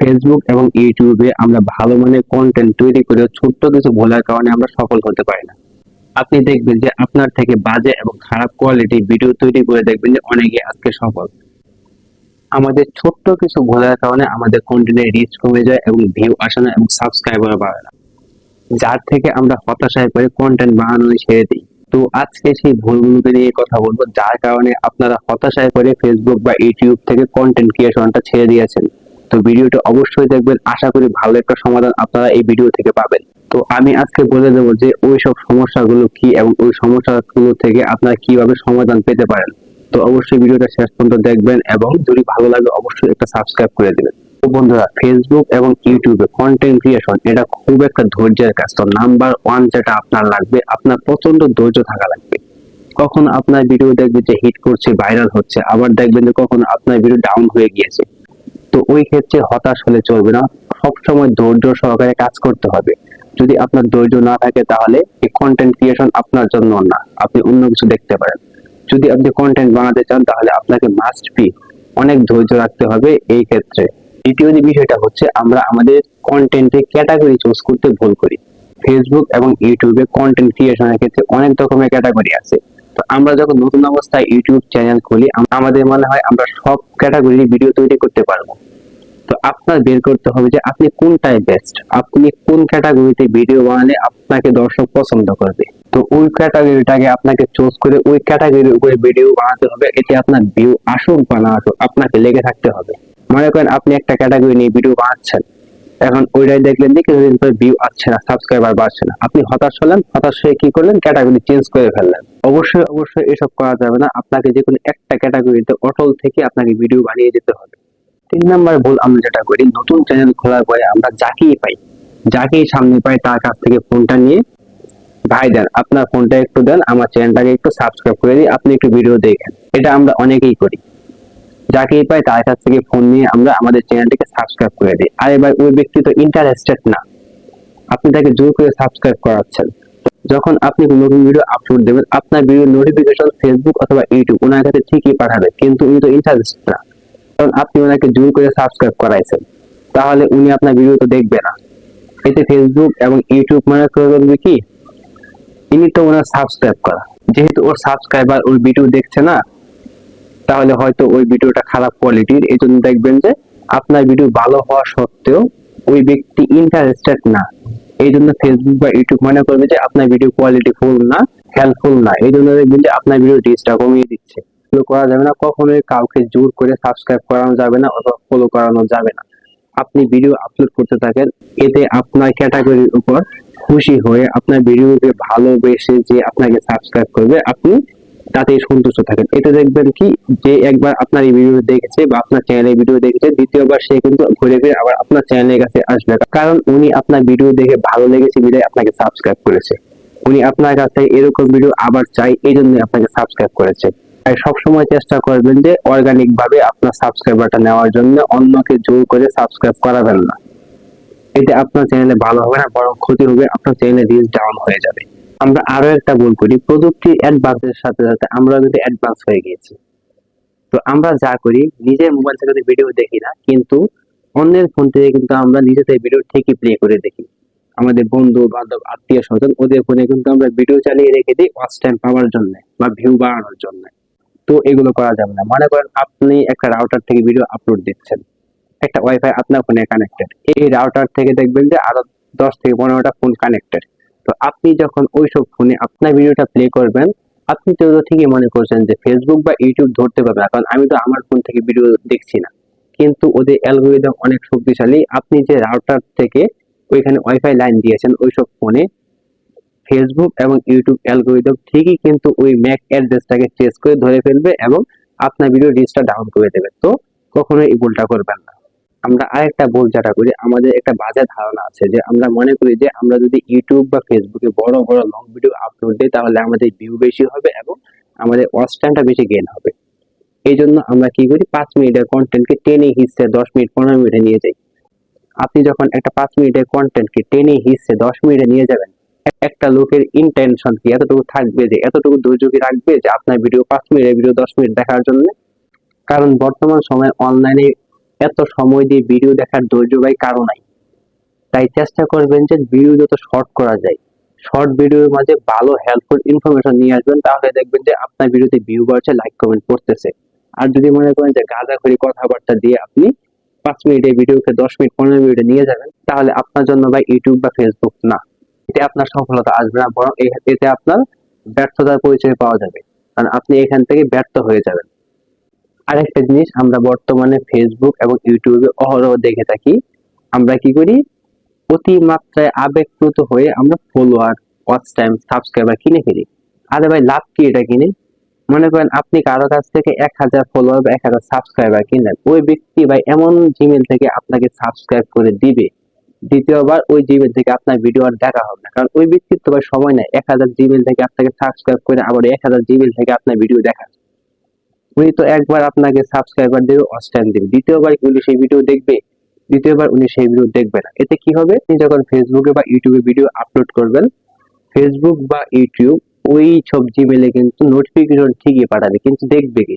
Facebook এবং ইউটিউবে আমরা ভালো মানের কন্টেন্ট তৈরি করে ছোট্ট কিছু ভোলার কারণে আমরা সফল হতে পারি না। আপনি দেখবেন যে আপনার থেকে বাজে এবং খারাপ কোয়ালিটি ভিডিও তৈরি করে দেখবেন যে অনেকে আজকে সফল। আমাদের ছোট্ট কিছু ভোলার কারণে আমাদের কন্টেন্টের রিচ কমে যায় এবং ভিউ আসে না এবং সাবস্ক্রাইবার বাড়ে না। যার থেকে আমরা হতাশায় করে কন্টেন্ট বানানো ছেড়ে দিই। তো আজকে সেই ভুলগুলোকে নিয়ে কথা বলব, যার কারণে আপনারা হতাশায় করে ফেসবুক বা ইউটিউব থেকে কন্টেন্ট ক্রিয়েশনটা ছেড়ে দিয়েছেন। তো ভিডিওটা অবশ্যই দেখবেন। আশা করি ভালো একটা সমাধান আপনারা এই ভিডিও থেকে পাবেন। তো আমি আজকে বলে দেবো যে ওই সব সমস্যাগুলো কি এবং ওই সমস্যাগুলো থেকে আপনারা কীভাবে সমাধান পেতে পারেন। তো অবশ্যই ভিডিওটা শেষ পর্যন্ত দেখবেন এবং যদি ভালো লাগে অবশ্যই একটা সাবস্ক্রাইব করে দিবেন। তো বন্ধুরা ফেসবুক এবং ইউটিউবে কন্টেন্ট ক্রিয়েশন এটা খুব একটা ধৈর্যের কাজ। তো নাম্বার ওয়ান যেটা আপনার লাগবে, আপনার প্রচণ্ড ধৈর্য থাকা লাগবে। কখন আপনার ভিডিও দেখবেন যে হিট করছে ভাইরাল হচ্ছে, আবার দেখবেন যে কখন আপনার ভিডিও ডাউন হয়ে গিয়েছে। তো ওই ক্ষেত্রে হতাশ হলে চলবে না। সবসময় ধৈর্য সহকারে কাজ করতে হবে। যদি আপনার ধৈর্য না থাকে তাহলে এই কন্টেন্ট ক্রিয়েশন আপনার জন্য না, আপনি অন্য কিছু দেখতে পারেন। যদি আপনি কন্টেন্ট বানাতে চান তাহলে আপনাকে মাস্ট বি অনেক ধৈর্য রাখতে হবে এই ক্ষেত্রে। দ্বিতীয় যে বিষয়টা হচ্ছে আমরা আমাদের কন্টেন্টে ক্যাটাগরি চুজ করতে ভুল করি। ফেসবুক এবং ইউটিউবে কন্টেন্ট ক্রিয়েশনের ক্ষেত্রে অনেক রকমের ক্যাটাগরি আছে। আমরা যখন নতুন অবস্থায় ইউটিউব চ্যানেল খুলি আমাদের মনে হয় আমরা সব ক্যাটাগরির ভিডিও তৈরি করতে পারব। তো আপনার বের করতে হবে যে আপনি কোনটায় বেস্ট আপনি কোন ক্যাটাগরিতে ভিডিও বানালে আপনাকে দর্শক পছন্দ করবে। তো ওই ক্যাটাগরিটাকে আপনাকে চুজ করে ওই ক্যাটাগরির উপরে ভিডিও বানাতে হবে, এতে আপনার ভিউ আসুক বা না আসুক, আপনাকে লেগে থাকতে হবে। মনে করেন আপনি একটা ক্যাটাগরি নিয়ে ভিডিও বানাচ্ছেন এখন ওইটাই দেখলেন যে কিছুদিন পরে ভিউ আসছে না সাবস্ক্রাইবার বাড়ছে না। আপনি হতাশ হলেন, হতাশ হয়ে কি করলেন? ক্যাটাগরি চেঞ্জ করে ফেললেন। অবশ্যই অবশ্যই এসব করা যাবে না। আপনাকে যে কোনো একটা ক্যাটাগরিতে অটল থেকে আপনাকে ভিডিও বানিয়ে যেতে হবে। তিন নাম্বার ভুল আমরা যেটা করি, নতুন চ্যানেল খোলার পরে আমরা যাকেই পাই, যাকেই সামনে পাই তার কাছ থেকে ফোনটা নিয়ে ভাই দেন, আপনার ফোনটা একটু দেন, আমার চ্যানেলটাকে একটু সাবস্ক্রাইব করে দিই আপনি একটু ভিডিও দেখেন। এটা আমরা অনেকেই করি। যাকেই পাই তার কাছ থেকে ফোন নিয়ে আমরা আমাদের চ্যানেলটাকে সাবস্ক্রাইব করে দিই। আর এবার ওই ব্যক্তি তো ইন্টারেস্টেড না। আপনি তাকে জোর করে সাবস্ক্রাইব করাচ্ছেন। যখন আপনি নতুন ভিডিও আপলোড দেবেন, আপনার ভিডিও নোটিফিকেশন ফেসবুক অথবা ইউটিউব ওনার কাছে ঠিকই পাঠাবে, কিন্তু উনি তো ইন্টারেস্টেড না। কারণ আপনি ওনাকে জোর করে সাবস্ক্রাইব করাইছেন। তাহলে উনি আপনার ভিডিও তো দেখবে না। এতে ফেসবুক এবং ইউটিউব মনে করবে কি? ইনি তো ওনার সাবস্ক্রাইব করা। যেহেতু ওর সাবস্ক্রাইবার ওর ভিডিও দেখছে না তাহলে হয়তো ওই ভিডিওটা খারাপ কোয়ালিটির এই জন্য দেখবেন যে আপনার ভিডিও ভালো হওয়া সত্ত্বেও ওই ব্যক্তি ইন্টারেস্টেড না। এই জন্য ফেসবুক বা ইউটিউব মনে করবে যে আপনার ভিডিও কোয়ালিটি ফুল না হেল্পফুল না। এই জন্য দেখবেন যে আপনার ভিডিও রিচটা কমিয়ে দিচ্ছে। ফলো করা যাবে না, কখনোই কাউকে জোর করে সাবস্ক্রাইব করানো যাবে না অথবা ফলো করানো যাবে না। আপনি ভিডিও আপলোড করতে থাকেন, এতে আপনার ক্যাটাগরির উপর খুশি হয়ে আপনার ভিডিওকে ভালোবেসে যে আপনাকে সাবস্ক্রাইব করবে, আপনি তাতেই সন্তুষ্ট থাকেন। এতে দেখবেন কি, যে একবার আপনার এই ভিডিও দেখেছে বা আপনার চ্যানেলের ভিডিও দেখেছে, দ্বিতীয়বার সে কিন্তু ঘুরে ফিরে আবার আপনার চ্যানেলের কাছে আসবে। কারণ উনি আপনার ভিডিও দেখে ভালো লেগেছে বিধায় আপনাকে সাবস্ক্রাইব করেছে। উনি আপনার কাছে এরকম ভিডিও আবার চাই এই জন্য আপনাকে সাবস্ক্রাইব করেছে। তাই সবসময় চেষ্টা করবেন যে অর্গানিক ভাবে আপনার সাবস্ক্রাইবারটা নেওয়ার জন্য অন্যকে জোর করে সাবস্ক্রাইব করাবেন না। এতে আপনার চ্যানেলে ভালো হবে না, বরং ক্ষতি হবে, আপনার চ্যানেলে রিচ ডাউন হয়ে যাবে। আমরা আরও একটা ভুল করি। প্রযুক্তি অ্যাডভান্সের সাথে সাথে আমরা কিন্তু অ্যাডভান্স হয়ে গিয়েছি। তো আমরা যা করি, নিজের মোবাইল থেকে ভিডিও দেখি না, কিন্তু অন্যের ফোন থেকে কিন্তু আমরা নিজেদের ভিডিও ঠিকই প্লে করে দেখি। আমাদের বন্ধু, বান্ধব, আত্মীয় স্বজন, ওদের ফোনে কিন্তু আমরা ভিডিও চালিয়ে রেখে দিই ওয়াচ টাইম পাওয়ার জন্য বা ভিউ বাড়ানোর জন্য। তো এগুলো করা যাবে না। মনে করেন আপনি একটা রাউটার থেকে ভিডিও আপলোড দিচ্ছেন একটা ওয়াইফাই আপনার ফোনে কানেক্টেড এই রাউটার থেকে দেখবেন যে আরও দশ থেকে পনেরোটা ফোন কানেক্টেড তো আপনি যখন ওইসব ফোনে আপনার ভিডিওটা প্লে করবেন, আপনি তো ঠিকই মনে করছেন যে ফেসবুক বা ইউটিউব ধরতে পারবে। না কারণ আমি তো আমার ফোন থেকে ভিডিও দেখছি না। কিন্তু ওদের অ্যালগোরিদম অনেক শক্তিশালী। আপনি যে রাউটার থেকে ওইখানে ওয়াইফাই লাইন দিয়েছেন ওইসব ফোনে ফেসবুক এবং ইউটিউব অ্যালগোরিদম ঠিকই কিন্তু ওই ম্যাক অ্যাড্রেসটাকে ট্রেস করে ধরে ফেলবে এবং আপনার ভিডিও রিচটা ডাউন করে দেবে। তো কখনোই এই ভুলটা করবেন না। আমরা আরেকটা ভুল যেটা করি, আমাদের একটা বাজে ধারণা আছে যে আমরা মনে করি যে আমরা যদি ইউটিউব বা ফেসবুকে বড় বড় লং ভিডিও আপলোড দিই, তাহলে আমাদের ভিউ বেশি হবে এবং আমাদের ওয়াচ টাইমটা বেশি গেইন হবে। এই জন্য আমরা কি করি, পাঁচ মিনিটের কন্টেন্টকে টেনে হিসে দশ মিনিট, পনেরো মিনিটে নিয়ে যাই। আপনি যখন একটা পাঁচ মিনিটের কন্টেন্টকে টেনে হিসে দশ মিনিটে নিয়ে যাবেন, একটা লোকের ইন্টেনশন কি এতটুকু থাকবে যে, এতটুকু ধৈর্য কি রাখবে যে আপনার ভিডিও পাঁচ মিনিটের ভিডিও দশ মিনিট দেখার জন্য? কারণ বর্তমান সময়ে অনলাইনে এত সময় দিয়ে ভিডিও দেখার ধৈর্য ভাই কারও নাই। তাই চেষ্টা করবেন যে ভিডিও যত শর্ট করা যায় শর্ট ভিডিওর মাঝে ভালো হেল্পফুল ইনফরমেশন নিয়ে আসবেন, তাহলে দেখবেন যে আপনার ভিডিওতে ভিউ বাড়ছে লাইক কমেন্ট পড়তেছে আর যদি মনে করেন যে গাঁজাখড়ি কথাবার্তা দিয়ে আপনি পাঁচ মিনিটের ভিডিওকে দশ মিনিট, পনেরো মিনিটে নিয়ে যাবেন, তাহলে আপনার জন্য ভাই ইউটিউব বা ফেসবুক না। এতে আপনার সফলতা আসবে না, বরং এতে আপনার ব্যর্থতার পরিচয় পাওয়া যাবে। কারণ আপনি এখান থেকে ব্যর্থ হয়ে যাবেন। আরেকটা জিনিস আমরা বর্তমানে ফেসবুক এবং ইউটিউবে অহরহ দেখে থাকি। আমরা কি করি? অতিমাত্রায় আবেগপ্রুত হয়ে আমরা ফলোয়ার ওয়াচ টাইম সাবস্ক্রাইবার কিনে ফেলি। আরে ভাই, লাভ কি এটা কিনে? মনে করেন আপনি কারও কাছ থেকে এক হাজার ফলোয়ার বা এক হাজার সাবস্ক্রাইবার কিনলেন। ওই ব্যক্তি ভাই এমন জিমেল থেকে আপনাকে সাবস্ক্রাইব করে দিবে। দ্বিতীয়বার ওই জিমেল থেকে আপনার ভিডিও আর দেখা হবে না। কারণ ওই ব্যক্তির তো ভাই সময় নেই। এক হাজার জিমেল থেকে আপনাকে সাবস্ক্রাইব করে আবার এক হাজার জিমেল থেকে আপনার ভিডিও দেখা। উনি তো একবার আপনাকে সাবস্ক্রাইবার দেবে ওয়াচ দেবে। দ্বিতীয়বার উনি সেই ভিডিও দেখবে, দ্বিতীয়বার উনি সেই ভিডিও দেখবে না। এতে কি হবে? আপনি যখন ফেসবুকে বা ইউটিউবে ভিডিও আপলোড করবেন ফেসবুক বা ইউটিউব ওই সব জিমেলে কিন্তু নোটিফিকেশন ঠিকই পাঠাবে, কিন্তু দেখবে কি?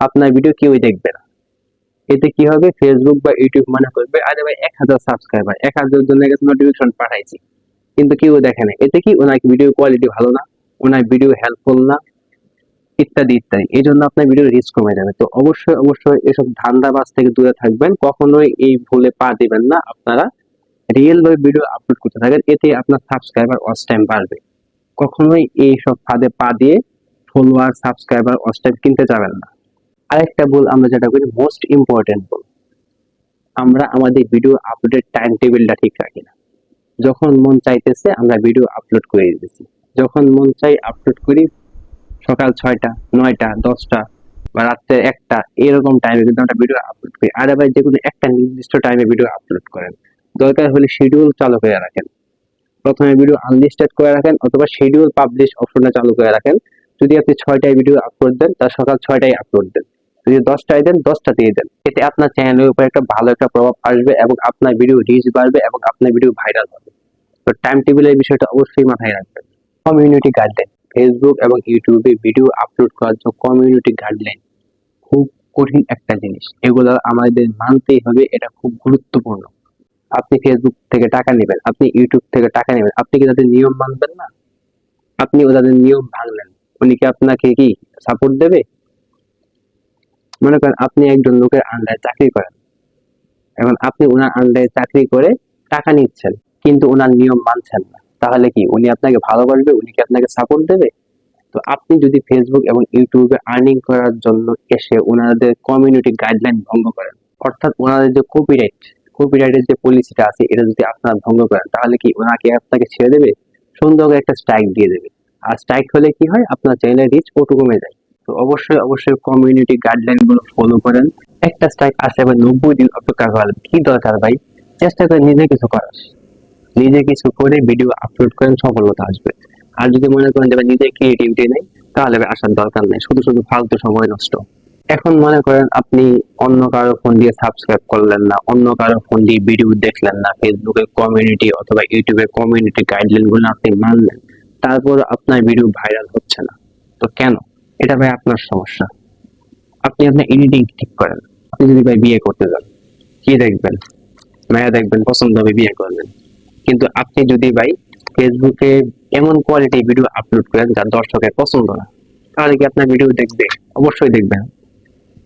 আপনার ভিডিও কেউই দেখবে না। এতে কি হবে? ফেসবুক বা ইউটিউব মনে করবে, আরে ভাই, এক হাজার সাবস্ক্রাইবার এক হাজার জনের কাছে নোটিফিকেশন পাঠাইছি। কিন্তু কেউ দেখে না। এতে কি? ওনার ভিডিও কোয়ালিটি ভালো না, ওনার ভিডিও হেল্পফুল না। ইত্যাদি ইত্যাদি। এই জন্য আপনার ভিডিও রিচ কমে যাবে। তো অবশ্যই অবশ্যই এসব ধান্দাবাজ থেকে দূরে থাকবেন। কখনোই এই ভুলে পা দিবেন না। আপনারা রিয়েল ভাবে ভিডিও আপলোড করতে থাকেন। এতে আপনার সাবস্ক্রাইবার ওয়াচ টাইম বাড়বে। কখনোই এই সব ফাঁদে পা দিয়ে ফলোয়ার সাবস্ক্রাইবার ওয়াচ টাইম কিনতে যাবেন না। আরেকটা ভুল আমরা যেটা করি মোস্ট ইম্পর্টেন্ট ভুল। আমরা আমাদের ভিডিও আপলোডের টাইম টেবিলটা ঠিক রাখি না। যখন মন চাইতেছে, আমরা ভিডিও আপলোড করে দিতেছি। যখন মন চাই আপলোড করি সকাল ছয়টা, নয়টা, দশটা বা রাত্রে একটা, এরকম টাইমে কিন্তু আমরা ভিডিও আপলোড করি। আর আবার যে কোনো একটা নির্দিষ্ট টাইমে ভিডিও আপলোড করেন। দরকার হলে শিডিউল চালু করে রাখেন। প্রথমে ভিডিও আনলিস্টেড করে রাখেন অথবা শিডিউল পাবলিশ অপশনটা চালু করে রাখেন। যদি আপনি ছয়টায় ভিডিও আপলোড দেন, তার সকাল ছয়টায় আপলোড দেন। যদি দশটায় দেন দশটা দিয়ে দেন। এতে আপনার চ্যানেলের উপর একটা ভালো একটা প্রভাব আসবে এবং আপনার ভিডিও রিচ বাড়বে এবং আপনার ভিডিও ভাইরাল হবে। তো টাইম টেবিলের বিষয়টা অবশ্যই মাথায় রাখবেন। কমিউনিটি গাইডলাইন ফেসবুক এবং ইউটিউবে ভিডিও আপলোড করার জন্য কমিউনিটি গাইডলাইন খুব কঠিন একটা জিনিস। এগুলো আমাদের মানতেই হবে, এটা খুব গুরুত্বপূর্ণ। আপনি ফেসবুক থেকে টাকা নেবেন, আপনি ইউটিউব থেকে টাকা নেবেন, আপনি কি তাদের নিয়ম মানবেন না? আপনি ওদের নিয়ম ভাঙলেন। উনি কি আপনাকে কি সাপোর্ট দেবে? মনে করেন আপনি একজন লোকের আন্ডারে চাকরি করেন। এখন আপনি ওনার আন্ডারে চাকরি করে টাকা নিচ্ছেন, কিন্তু ওনার নিয়ম মানছেন না। তাহলে কি উনি আপনাকে ভালোবাসবে উনি কি আপনাকে সাপোর্ট দেবে? তো আপনি যদি ফেসবুক এবং ইউটিউবে আর্নিং করার জন্য এসে ওনাদের কমিউনিটি গাইডলাইন ভঙ্গ করেন, অর্থাৎ ওনাদের যে কপিরাইট কপিরাইটের যে পলিসিটা আছে, এটা যদি আপনারা ভঙ্গ করেন, তাহলে কি ওনাকে আপনাকে ছেড়ে দেবে? সুন্দর করে একটা স্ট্রাইক দিয়ে দেবে। আর স্ট্রাইক হলে কি হয়? আপনার চ্যানেলের রিচ ওটু কমে যায়। তো অবশ্যই অবশ্যই কমিউনিটি গাইডলাইনগুলো ফলো করেন। একটা স্ট্রাইক আসে আবার নব্বই দিন অপেক্ষা করা কি দরকার ভাই? চেষ্টা করে নিজে কিছু করার। নিজে কিছু করে ভিডিও আপলোড করেন, সফলতা আসবে। আর যদি মনে করেন যে নিজের ক্রিয়েটিভিটি নেই, তাহলে আসার দরকার নেই। শুধু শুধু ফালতু সময় নষ্ট। এখন মনে করেন আপনি অন্য কারও ফোন দিয়ে সাবস্ক্রাইব করলেন না, অন্য কারও ফোন দিয়ে ভিডিও দেখলেন না ফেসবুকে কমিউনিটি অথবা ইউটিউবে কমিউনিটি গাইডলাইনগুলো আপনি মানলেন, তারপর আপনার ভিডিও ভাইরাল হচ্ছে না। তো কেন? এটা ভাই আপনার সমস্যা। আপনি আপনার এডিটিং ঠিক করেন। আপনি যদি ভাই বিয়ে করতে যান, কি দেখবেন? মায়া দেখবেন, পছন্দ হবে বিয়ে করবেন। কিন্তু আপনি যদি ভাই ফেসবুকে এমন কোয়ালিটি ভিডিও আপলোড করেন যা দর্শকের পছন্দ না, তাহলে কি আপনার ভিডিও দেখবে? অবশ্যই দেখবে। না।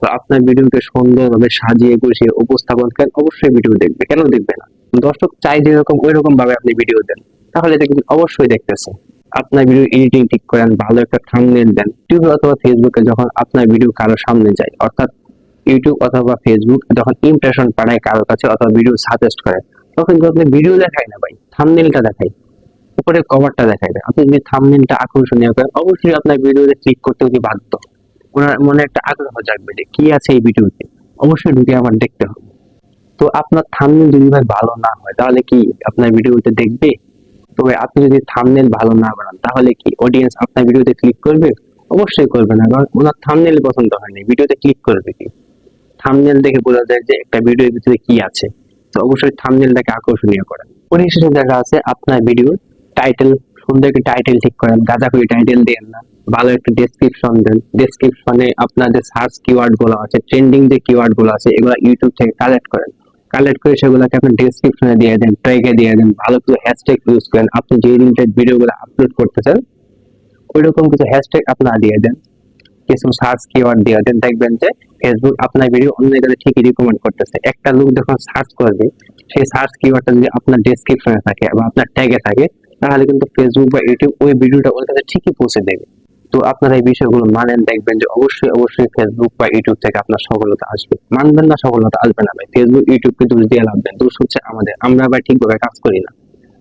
তো আপনার ভিডিওকে সুন্দরভাবে সাজিয়ে গুছিয়ে উপস্থাপন করেন অবশ্যই ভিডিও দেখবে। কেন দেখবে না? দর্শক চাই যেরকম ওই রকম ভাবে আপনি ভিডিও দেন। তাহলে দেখবেন অবশ্যই দেখতেছে। আপনার ভিডিও এডিটিং ঠিক করেন, ভালো একটা থাম্বনেল দেন। ইউটিউব অথবা ফেসবুকে যখন আপনার ভিডিও কারও সামনে যায়, অর্থাৎ ইউটিউব অথবা ফেসবুক যখন ইমপ্রেশন পাঠায় কারও কাছে অথবা ভিডিও সাজেস্ট করে তখন কিন্তু আপনি ভিডিও দেখায় না ভাই থাম্বনেলটা দেখায় উপরে কভারটা দেখায় না। আপনি যদি থাম্বনেলটা আকর্ষণীয় করেন অবশ্যই আপনার ভিডিওতে ক্লিক করতে উনি বাধ্য। ওনার মনে একটা আগ্রহ জাগবে যে কি আছে এই ভিডিওতে অবশ্যই ঢুকে আমার দেখতে হবে। তো আপনার থাম্বনেল যদি ভাই ভালো না হয়, তাহলে কি আপনার ভিডিওতে দেখবে? তবে আপনি যদি থামনেল ভালো না বানান, তাহলে কি অডিয়েন্স আপনার ভিডিওতে ক্লিক করবে? অবশ্যই করবে না, কারণ ওনার থামনেল পছন্দ হয়নি। ভিডিওতে ক্লিক করবে কি? থামনেল দেখে বোঝা যায় যে একটা ভিডিওর ভিতরে কি আছে। তো অবশ্যই থাম্বনেলটাকে আকর্ষণীয় করেন পরিশেষে দেখা আছে আপনার ভিডিও টাইটেল সুন্দর একটি টাইটেল ঠিক করেন গাঁজা করে টাইটেল দেন না। ভালো একটা ডেসক্রিপশন দেন। ডেসক্রিপশনে আপনাদের সার্চ কিওয়ার্ডগুলো আছে ট্রেন্ডিং যে কিওয়ার্ডগুলো আছে, এগুলো ইউটিউব থেকে কালেক্ট করেন। কালেক্ট করে সেগুলোকে আপনি ডেসক্রিপশনে দিয়ে দেন ট্র্যাকে দিয়ে দেন, ভালো কিছু হ্যাশট্যাগ ইউজ করেন। আপনি যে রিলেটেড ভিডিওগুলো আপলোড করতে করতেছেন ওইরকম কিছু হ্যাশট্যাগ আপনারা দিয়ে দেন। কিছু সার্চ কিওয়ার্ড দিয়ে দেন। দেখবেন যে ফেসবুক আপনার ভিডিও অন্য জায়গায় ঠিকই রিকমেন্ড করতেছে। একটা লোক যখন সার্চ করবে, সেই সার্চ কিওয়ার্ডটা যদি আপনার ডেসক্রিপশনে থাকে বা আপনার ট্যাগে থাকে, তাহলে কিন্তু ফেসবুক বা ইউটিউব ওই ভিডিওটা ওর কাছে ঠিকই পৌঁছে দেবে। তো আপনারা এই বিষয়গুলো মানেন, দেখবেন যে অবশ্যই অবশ্যই ফেসবুক বা ইউটিউব থেকে আপনার সফলতা আসবে। মানবেন না সফলতা, আসবে না ভাই। ফেসবুক ইউটিউবকে দোষ দিয়ে লাভ নেই দোষ হচ্ছে আমাদের। আমরা আবার ঠিকভাবে কাজ করি না।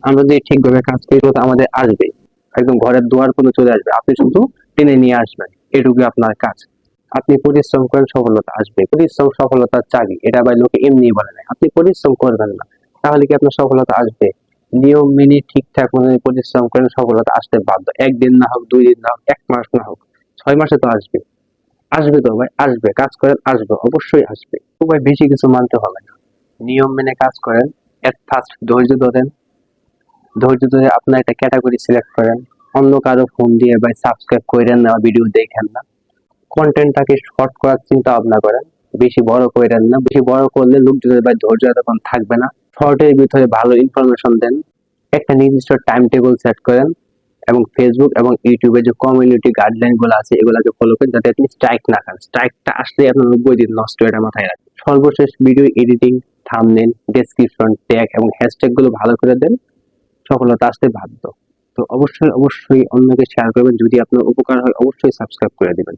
আমরা যদি ঠিকভাবে কাজ করি, তো আমাদের আসবে একদম ঘরের দুয়ার পর্যন্ত চলে আসবে। আপনি শুধু টেনে নিয়ে আসবেন। এটুকু আপনার কাজ। আপনি পরিশ্রম করেন, সফলতা আসবে। পরিশ্রম সফলতার চাবি। এটা ভাই লোকে এমনি বলে না। আপনি পরিশ্রম করবেন না। তাহলে কি আপনার সফলতা আসবে? নিয়ম মেনে ঠিকঠাক মনে পরিশ্রম করেন, সফলতা আসতে বাধ্য। একদিন না হোক, দুই দিন না হোক, এক মাস না হোক, ছয় মাসে তো আসবে। আসবে তো ভাই, আসবে। কাজ করেন, আসবে। অবশ্যই আসবে। তো ভাই বেশি কিছু মানতে হবে না। নিয়ম মেনে কাজ করেন এট ফার্স্ট ধৈর্য ধরেন। ধৈর্য ধরে আপনার একটা ক্যাটাগরি সিলেক্ট করেন। অন্য কারও ফোন দিয়ে ভাই সাবস্ক্রাইব করেন না ভিডিও দেখেন না। কন্টেন্টটাকে শর্ট করার চিন্তা ভাবনা করেন। বেশি বড় করেন না। বেশি বড় করলে লোকজনের ভাই ধৈর্য তখন থাকবে না। শর্টের ভিতরে ভালো ইনফরমেশন দেন। একটা নির্দিষ্ট টাইম টেবিল সেট করেন এবং ফেসবুক এবং ইউটিউবে যে কমিউনিটি গাইডলাইনগুলো আছে, এগুলোকে ফলো করেন যাতে আপনি স্ট্রাইক না খান। স্ট্রাইকটা আসলে আপনার নব্বই দিন নষ্ট এটা মাথায় রাখেন সর্বশেষ video editing thumbnail description tag এবং হ্যাশট্যাগগুলো ভালো করে দেন। সফলতা আসতে বাধ্য। তো অবশ্যই অবশ্যই অন্যকে শেয়ার করবেন। যদি আপনার উপকার হয়, অবশ্যই সাবস্ক্রাইব করে দিবেন।